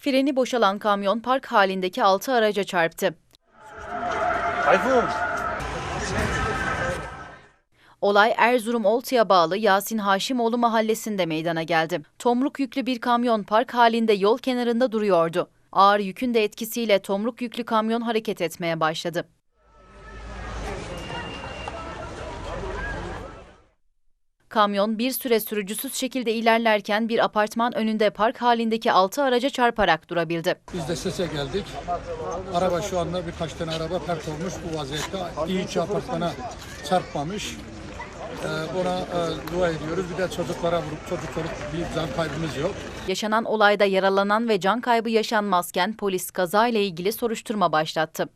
Freni boşalan kamyon park halindeki 6 araca çarptı. Tayfun. Olay Erzurum Oltu'ya bağlı Yasin Haşimoğlu mahallesinde meydana geldi. Tomruk yüklü bir kamyon park halinde yol kenarında duruyordu. Ağır yükün de etkisiyle tomruk yüklü kamyon hareket etmeye başladı. Kamyon bir süre sürücüsüz şekilde ilerlerken bir apartman önünde park halindeki 6 araca çarparak durabildi. Biz de sese geldik. Araba şu anda birkaç tane araba park olmuş bu vaziyette. İyi hiç apartmana çarpmamış. Ee, ona e, dua ediyoruz. Bir de çocuklara vurup çocuklara bir can kaybımız yok. Yaşanan olayda yaralanan ve can kaybı yaşanmazken polis kazayla ilgili soruşturma başlattı.